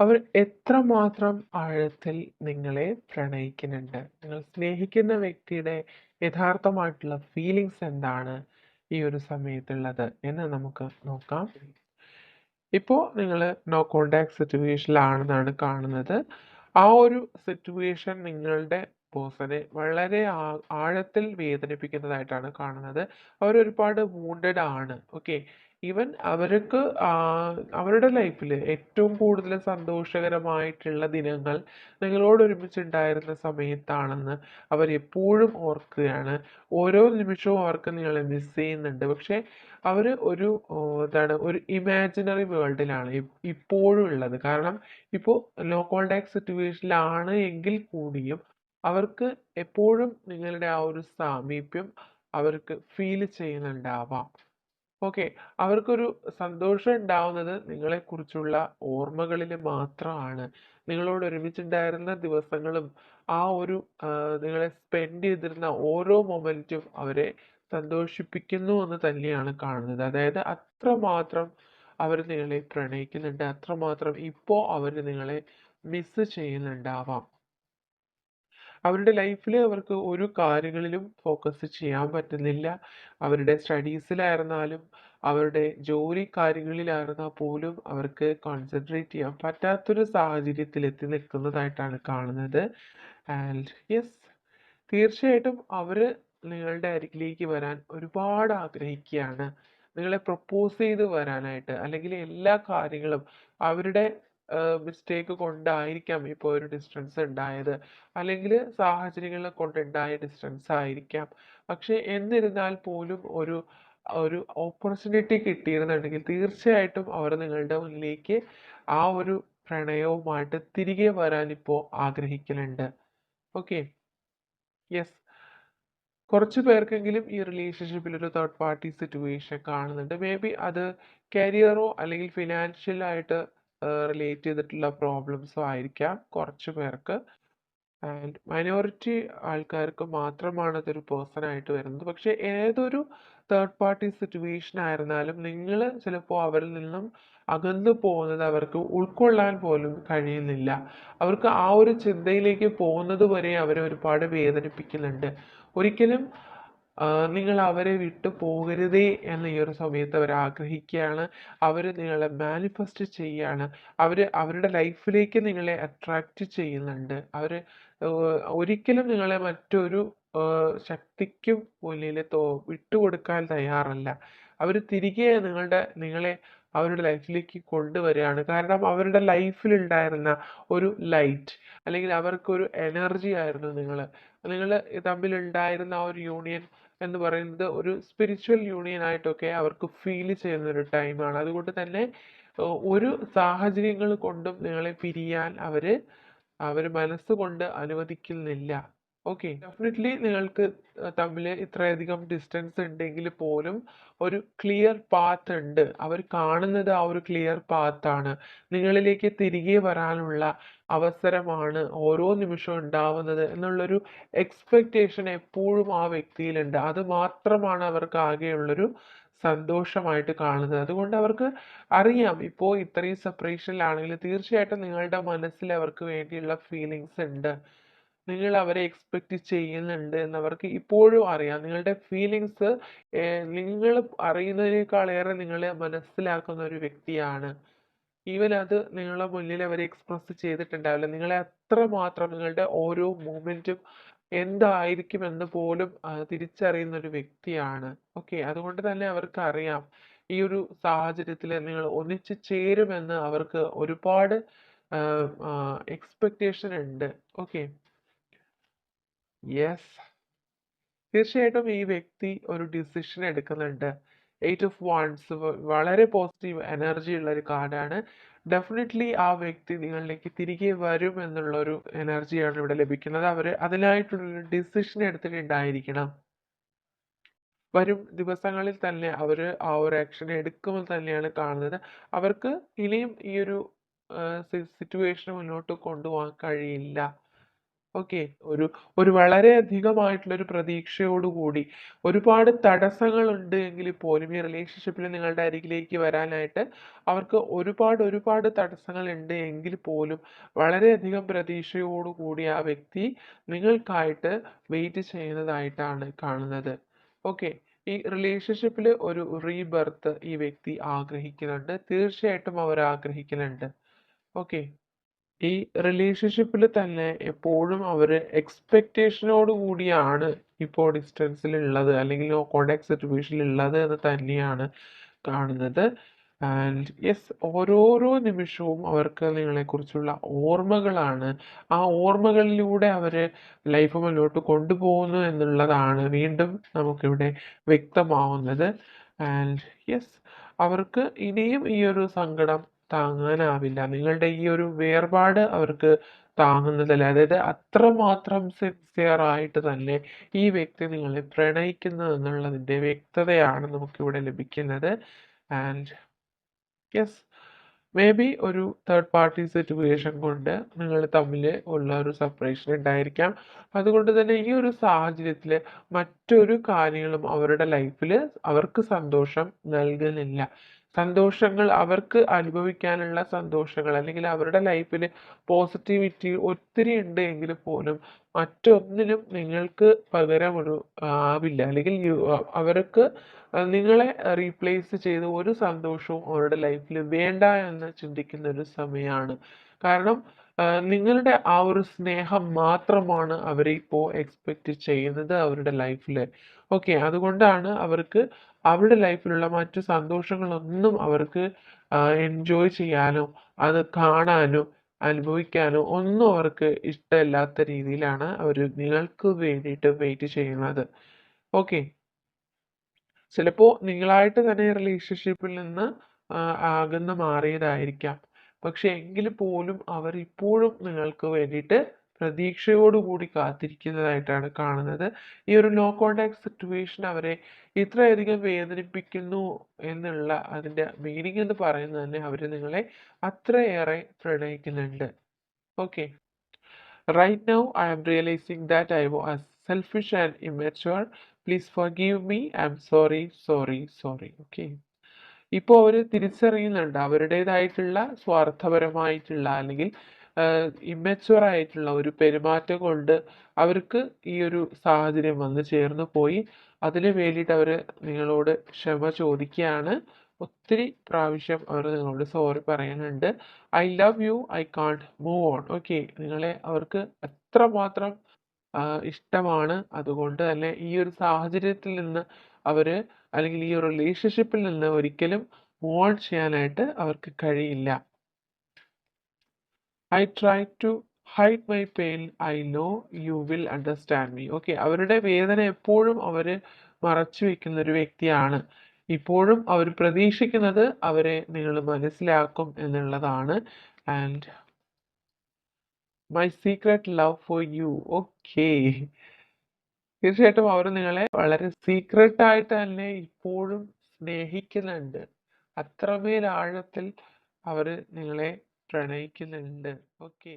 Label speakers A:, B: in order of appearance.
A: അവർ എത്രമാത്രം ആഴത്തിൽ നിങ്ങളെ പ്രണയിക്കുന്നുണ്ട്? നിങ്ങൾ സ്നേഹിക്കുന്ന വ്യക്തിയുടെ യഥാർത്ഥമായിട്ടുള്ള ഫീലിങ്സ് എന്താണ് ഈ ഒരു സമയത്തുള്ളത് എന്ന് നമുക്ക് നോക്കാം. ഇപ്പോ നിങ്ങൾ നോ കോണ്ടാക്ട് സിറ്റുവേഷനിലാണെന്നാണ് കാണുന്നത്. ആ ഒരു സിറ്റുവേഷൻ നിങ്ങളുടെ പേഴ്സണെ വളരെ ആഴത്തിൽ വേദനിപ്പിക്കുന്നതായിട്ടാണ് കാണുന്നത്. അവർ ഒരുപാട് വൂണ്ടഡ് ആണ്. ഓക്കെ. ഈവൻ അവർക്ക് അവരുടെ ലൈഫിൽ ഏറ്റവും കൂടുതൽ സന്തോഷകരമായിട്ടുള്ള ദിനങ്ങൾ നിങ്ങളോട് ഒരുമിച്ചുണ്ടായിരുന്ന സമയത്താണെന്ന് അവർ എപ്പോഴും ഓർക്കുകയാണ്. ഓരോ നിമിഷവും അവർക്ക് നിങ്ങളെ മിസ് ചെയ്യുന്നുണ്ട്. പക്ഷേ അവർ ഒരു എന്താണ് ഒരു ഇമാജിനറി വേൾഡിലാണ് ഇപ്പോഴും ഉള്ളത്. കാരണം ഇപ്പോ നോ കോൺടാക്ട് സിറ്റുവേഷനിലാണ് എങ്കിൽ കൂടിയും അവർക്ക് എപ്പോഴും നിങ്ങളുടെ ആ ഒരു സാമീപ്യം അവർക്ക് ഫീൽ ചെയ്യുന്നുണ്ടാവാം. ഓക്കെ. അവർക്കൊരു സന്തോഷം ഉണ്ടാവുന്നത് നിങ്ങളെക്കുറിച്ചുള്ള ഓർമ്മകളിൽ മാത്രമാണ്. നിങ്ങളോട് ഒരുമിച്ചുണ്ടായിരുന്ന ദിവസങ്ങളും ആ ഒരു നിങ്ങളെ സ്പെൻഡ് ചെയ്തിരുന്ന ഓരോ മൊമെന്റും അവരെ സന്തോഷിപ്പിക്കുന്നു എന്ന് തന്നെയാണ് കാണുന്നത്. അതായത് അത്രമാത്രം അവർ നിങ്ങളെ പ്രണയിക്കുന്നുണ്ട്. അത്രമാത്രം ഇപ്പോ അവർ നിങ്ങളെ മിസ് ചെയ്യുന്നുണ്ടാവാം. അവരുടെ ലൈഫിൽ അവർക്ക് ഒരു കാര്യങ്ങളിലും ഫോക്കസ് ചെയ്യാൻ പറ്റുന്നില്ല. അവരുടെ സ്റ്റഡീസിലായിരുന്നാലും അവരുടെ ജോലി കാര്യങ്ങളിലായിരുന്നാൽ പോലും അവർക്ക് കോൺസെൻട്രേറ്റ് ചെയ്യാൻ പറ്റാത്തൊരു സാഹചര്യത്തിൽ എത്തി നിൽക്കുന്നതായിട്ടാണ് കാണുന്നത്. ആൻഡ് യെസ് തീർച്ചയായിട്ടും അവർ നിങ്ങളുടെ അരികിലേക്ക് വരാൻ ഒരുപാട് ആഗ്രഹിക്കുകയാണ്. നിങ്ങളെ പ്രപ്പോസ് ചെയ്ത് വരാനായിട്ട് അല്ലെങ്കിൽ എല്ലാ കാര്യങ്ങളും അവരുടെ മിസ്റ്റേക്ക് കൊണ്ടായിരിക്കാം ഇപ്പോൾ ഒരു ഡിസ്റ്റൻസ് ഉണ്ടായത്. അല്ലെങ്കിൽ സാഹചര്യങ്ങൾ കൊണ്ടുണ്ടായ ഡിസ്റ്റൻസ് ആയിരിക്കാം. പക്ഷേ എന്നിരുന്നാൽ പോലും ഒരു ഒരു ഓപ്പർച്യൂണിറ്റി കിട്ടിയിരുന്നുണ്ടെങ്കിൽ തീർച്ചയായിട്ടും അവർ നിങ്ങളുടെ മുന്നിലേക്ക് ആ ഒരു പ്രണയവുമായിട്ട് തിരികെ വരാൻ ഇപ്പോൾ ആഗ്രഹിക്കുന്നുണ്ട്. ഓക്കെ. യെസ്. കുറച്ച് പേർക്കെങ്കിലും ഈ റിലേഷൻഷിപ്പിൽ ഒരു തേർഡ് പാർട്ടി സിറ്റുവേഷൻ കാണുന്നുണ്ട്. മേ ബി അത് കരിയറോ അല്ലെങ്കിൽ ഫിനാൻഷ്യൽ ആയിട്ട് റിലേറ്റ് ചെയ്തിട്ടുള്ള പ്രോബ്ലംസോ ആയിരിക്കാം കുറച്ച് പേർക്ക്. ആൻഡ് മൈനോറിറ്റി ആൾക്കാർക്ക് മാത്രമാണ് അതൊരു പേഴ്സണായിട്ട് വരുന്നത്. പക്ഷേ ഏതൊരു തേർഡ് പാർട്ടി സിറ്റുവേഷൻ ആയിരുന്നാലും നിങ്ങൾ ചിലപ്പോൾ അവരിൽ നിന്നും അകന്നു പോകുന്നത് അവർക്ക് ഉൾക്കൊള്ളാൻ പോലും കഴിയുന്നില്ല. അവർക്ക് ആ ഒരു ചിന്തയിലേക്ക് പോകുന്നത് വരെ അവരെ ഒരുപാട് വേദനിപ്പിക്കുന്നുണ്ട്. ഒരിക്കലും നിങ്ങൾ അവരെ വിട്ടു പോകരുതേ എന്ന ഈ ഒരു സമയത്ത് അവർ ആഗ്രഹിക്കുകയാണ്. അവർ നിങ്ങളെ മാനിഫെസ്റ്റ് ചെയ്യുകയാണ് അവർ അവരുടെ ലൈഫിലേക്ക് നിങ്ങളെ അട്രാക്റ്റ് ചെയ്യുന്നുണ്ട്. അവർ ഒരിക്കലും നിങ്ങളെ മറ്റൊരു ശക്തിക്കും മുന്നിൽ തോ വിട്ടുകൊടുക്കാൻ തയ്യാറല്ല. അവർ തിരികെ നിങ്ങളുടെ നിങ്ങളെ അവരുടെ ലൈഫിലേക്ക് കൊണ്ടുവരികയാണ്. കാരണം അവരുടെ ലൈഫിലുണ്ടായിരുന്ന ഒരു ലൈറ്റ് അല്ലെങ്കിൽ അവർക്കൊരു എനർജി ആയിരുന്നു നിങ്ങൾ നിങ്ങൾ തമ്മിലുണ്ടായിരുന്ന ആ ഒരു യൂണിയൻ എന്ന് പറയുന്നത് ഒരു സ്പിരിച്വൽ യൂണിയൻ ആയിട്ടൊക്കെ അവർക്ക് ഫീൽ ചെയ്യുന്ന ഒരു ടൈമാണ്. അതുകൊണ്ട് തന്നെ ഒരു സാഹചര്യങ്ങൾ കൊണ്ടും നിങ്ങളെ പിരിയാൻ അവർ അവർ മനസ്സുകൊണ്ട് അനുവദിക്കുന്നില്ല. ഓക്കെ. ഡെഫിനറ്റ്ലി നിങ്ങൾക്ക് തമ്മിൽ ഇത്രയധികം ഡിസ്റ്റൻസ് ഉണ്ടെങ്കിൽ പോലും ഒരു ക്ലിയർ പാത്ത് ഉണ്ട്. അവർ കാണുന്നത് ആ ഒരു ക്ലിയർ പാത്താണ്. നിങ്ങളിലേക്ക് തിരികെ വരാനുള്ള അവസരമാണ് ഓരോ നിമിഷവും ഉണ്ടാവുന്നത് എന്നുള്ളൊരു എക്സ്പെക്റ്റേഷൻ എപ്പോഴും ആ വ്യക്തിയിലുണ്ട്. അത് മാത്രമാണ് അവർക്ക് ആകെയുള്ളൊരു സന്തോഷമായിട്ട് കാണുന്നത്. അതുകൊണ്ട് അവർക്ക് അറിയാം ഇപ്പോ ഇത്രയും സെപ്പറേഷനിലാണെങ്കിൽ തീർച്ചയായിട്ടും നിങ്ങളുടെ മനസ്സിൽ അവർക്ക് വേണ്ടിയുള്ള ഫീലിങ്സ് ഉണ്ട്. നിങ്ങൾ അവരെ എക്സ്പെക്റ്റ് ചെയ്യുന്നുണ്ട് എന്നവർക്ക് ഇപ്പോഴും അറിയാം. നിങ്ങളുടെ ഫീലിങ്സ് നിങ്ങൾ അറിയുന്നതിനേക്കാളേറെ നിങ്ങളെ മനസ്സിലാക്കുന്ന ഒരു വ്യക്തിയാണ്. ഈവൻ അത് നിങ്ങളുടെ മുന്നിൽ അവർ എക്സ്പ്രസ് ചെയ്തിട്ടുണ്ടാവില്ല. നിങ്ങളെ അത്രമാത്രം നിങ്ങളുടെ ഓരോ മൂവ്മെന്റും എന്തായിരിക്കുമെന്ന് പോലും ആഹ് തിരിച്ചറിയുന്ന ഒരു വ്യക്തിയാണ്. ഓക്കെ. അതുകൊണ്ട് തന്നെ അവർക്ക് അറിയാം ഈ ഒരു സാഹചര്യത്തിൽ നിങ്ങൾ ഒന്നിച്ച് ചേരുമെന്ന് അവർക്ക് ഒരുപാട് എക്സ്പെക്റ്റേഷൻ ഉണ്ട്. ഓക്കെ. യെസ്. തീർച്ചയായിട്ടും ഈ വ്യക്തി ഒരു ഡിസിഷൻ എടുക്കുന്നുണ്ട്. എയ്റ്റ് ഓഫ് വാണ്ട്സ് വളരെ പോസിറ്റീവ് എനർജി ഉള്ള ഒരു കാർഡാണ്. ഡെഫിനറ്റ്ലി ആ വ്യക്തി നിങ്ങളിലേക്ക് തിരികെ വരും എന്നുള്ളൊരു എനർജിയാണ് ഇവിടെ ലഭിക്കുന്നത്. അവർ അതിനായിട്ടുള്ളൊരു ഡിസിഷൻ എടുത്തിട്ടുണ്ടായിരിക്കണം. വരും ദിവസങ്ങളിൽ തന്നെ അവർ ആ ഒരു ആക്ഷൻ എടുക്കുമെന്ന് തന്നെയാണ് കാണുന്നത്. അവർക്ക് ഇനിയും ഈ ഒരു സിറ്റുവേഷൻ മുന്നോട്ട് കൊണ്ടുപോകാൻ കഴിയില്ല. ഓക്കെ. ഒരു ഒരു വളരെയധികമായിട്ടുള്ള ഒരു പ്രതീക്ഷയോട് കൂടി ഒരുപാട് തടസ്സങ്ങളുണ്ട് എങ്കിൽ പോലും ഈ റിലേഷൻഷിപ്പിൽ നിങ്ങളുടെ അരികിലേക്ക് വരാനായിട്ട് അവർക്ക് ഒരുപാട് ഒരുപാട് തടസ്സങ്ങൾ ഉണ്ട് എങ്കിൽ പോലും വളരെയധികം പ്രതീക്ഷയോട് കൂടി ആ വ്യക്തി നിങ്ങൾക്കായിട്ട് വെയിറ്റ് ചെയ്യുന്നതായിട്ടാണ് കാണുന്നത്. ഓക്കെ. ഈ റിലേഷൻഷിപ്പിൽ ഒരു റീബർത്ത് ഈ വ്യക്തി ആഗ്രഹിക്കുന്നുണ്ട്. തീർച്ചയായിട്ടും അവർ ആഗ്രഹിക്കുന്നുണ്ട്. ഓക്കെ. ഈ റിലേഷൻഷിപ്പിൽ തന്നെ എപ്പോഴും അവർ എക്സ്പെക്റ്റേഷനോട് കൂടിയാണ് ഇപ്പോൾ ഡിസ്റ്റൻസിൽ ഉള്ളത് അല്ലെങ്കിൽ കോണ്ടാക്ട് സിറ്റുവേഷനിൽ ഉള്ളത് എന്ന് തന്നെയാണ് കാണുന്നത്. ആൻഡ് യെസ് ഓരോരോ നിമിഷവും അവർക്ക് നിങ്ങളെക്കുറിച്ചുള്ള ഓർമ്മകളാണ്. ആ ഓർമ്മകളിലൂടെ അവർ ലൈഫ് മുന്നോട്ട് കൊണ്ടുപോകുന്നു എന്നുള്ളതാണ് വീണ്ടും നമുക്കിവിടെ വ്യക്തമാവുന്നത്. ആൻഡ് യെസ് അവർക്ക് ഇനിയും ഈ ഒരു സങ്കടം താങ്ങാനാവില്ല. നിങ്ങളുടെ ഈ ഒരു വേർപാട് അവർക്ക് താങ്ങുന്നതല്ല. അതായത് അത്രമാത്രം സിൻസിയർ ആയിട്ട് തന്നെ ഈ വ്യക്തി നിങ്ങളെ പ്രണയിക്കുന്നു എന്നുള്ളതിന്റെ വ്യക്തതയാണ് നമുക്കിവിടെ ലഭിക്കുന്നത്. ആൻഡ് യെസ് മേ ബി ഒരു തേർഡ് പാർട്ടി സിറ്റുവേഷൻ കൊണ്ട് നിങ്ങൾ തമ്മിൽ ഉള്ള ഒരു സെപ്പറേഷൻ ഉണ്ടായിരിക്കാം. അതുകൊണ്ട് തന്നെ ഈ ഒരു സാഹചര്യത്തിൽ മറ്റൊരു കാര്യങ്ങളും അവരുടെ ലൈഫിൽ അവർക്ക് സന്തോഷം നൽകുന്നില്ല. സന്തോഷങ്ങൾ അവർക്ക് അനുഭവിക്കാനുള്ള സന്തോഷങ്ങൾ അല്ലെങ്കിൽ അവരുടെ ലൈഫിൽ പോസിറ്റിവിറ്റി ഒത്തിരി ഉണ്ട് എങ്കിൽ പോലും മറ്റൊന്നിനും നിങ്ങൾക്ക് പകരം ഒരു ആവില്ല അല്ലെങ്കിൽ അവർക്ക് നിങ്ങളെ റീപ്ലേസ് ചെയ്ത് ഒരു സന്തോഷവും അവരുടെ ലൈഫിൽ വേണ്ട എന്ന് ചിന്തിക്കുന്ന ഒരു സമയമാണ് കാരണം നിങ്ങളുടെ ആ ഒരു സ്നേഹം മാത്രമാണ് അവരിപ്പോൾ എക്സ്പെക്റ്റ് ചെയ്യുന്നത് അവരുടെ ലൈഫിൽ ഓക്കെ അതുകൊണ്ടാണ് അവർക്ക് അവരുടെ ലൈഫിലുള്ള മറ്റു സന്തോഷങ്ങളൊന്നും അവർക്ക് എൻജോയ് ചെയ്യാനോ അത് കാണാനോ അനുഭവിക്കാനോ ഒന്നും അവർക്ക് ഇഷ്ടമില്ലാത്ത രീതിയിലാണ് അവർ നിങ്ങൾക്ക് വേണ്ടിയിട്ട് വെയിറ്റ് ചെയ്യുന്നത്. ഓക്കെ ചിലപ്പോൾ നിങ്ങളായിട്ട് തന്നെ റിലേഷൻഷിപ്പിൽ നിന്ന് ആകുന്ന മാറിയതായിരിക്കാം. പക്ഷെ എങ്കിൽ പോലും അവർ ഇപ്പോഴും നിങ്ങൾക്ക് വേണ്ടിയിട്ട് പ്രതീക്ഷയോടുകൂടി കാത്തിരിക്കുന്നതായിട്ടാണ് കാണുന്നത് ഈ ഒരു നോ കോൺടാക്ട് സിറ്റുവേഷൻ അവരെ ഇത്രയധികം വേദനിപ്പിക്കുന്നു എന്നുള്ള അതിന്റെ മീനിങ് എന്ന് പറയുന്നത് തന്നെ അവർ നിങ്ങളെ അത്രയേറെ പ്രണയിക്കുന്നുണ്ട് okay Right now, I am realizing that I was selfish and immature. Please forgive me. I'm sorry, sorry, sorry. Okay. ഇപ്പോൾ അവർ തിരിച്ചറിയുന്നുണ്ട് അവരുടേതായിട്ടുള്ള സ്വാർത്ഥപരമായിട്ടുള്ള അല്ലെങ്കിൽ ഇമ്മച്ചുവർ ആയിട്ടുള്ള ഒരു പെരുമാറ്റം കൊണ്ട് അവർക്ക് ഈ ഒരു സാഹചര്യം വന്നു ചേർന്ന് പോയി. അതിന് വേണ്ടിയിട്ട് അവർ നിങ്ങളോട് ക്ഷമ ചോദിക്കുകയാണ്. ഒത്തിരി പ്രാവശ്യം അവർ നിങ്ങളോട് സോറി പറയുന്നുണ്ട്. I love you I can't move on okay നിങ്ങളെ അവർക്ക് എത്രമാത്രം ഇഷ്ടമാണ്. അതുകൊണ്ട് തന്നെ ഈ ഒരു സാഹചര്യത്തിൽ നിന്ന് അവർ അല്ലെങ്കിൽ ഈ ഒരു റിലേഷൻഷിപ്പിൽ നിന്ന് ഒരിക്കലും മൂവ് ഓൺ ചെയ്യാനായിട്ട് അവർക്ക് കഴിയില്ല. I try to hide my pain I know you will understand me okay അവരുടെ വേദന എപ്പോഴും അവർ മറച്ചു വെക്കുന്ന ഒരു വ്യക്തിയാണ്. ഇപ്പോഴും അവർ പ്രതീക്ഷിക്കുന്നത് അവരെ നിങ്ങൾ മനസ്സിലാക്കും എന്നുള്ളതാണ്. And my secret love for you okay തീർച്ചയായിട്ടും അവർ നിങ്ങളെ വളരെ സീക്രട്ട് ആയിട്ട് തന്നെ ഇപ്പോഴും സ്നേഹിക്കുന്നുണ്ട്. അത്രമേൽ ആഴത്തിൽ അവർ നിങ്ങളെ പ്രണയിക്കുന്നുണ്ട്. ഓക്കെ.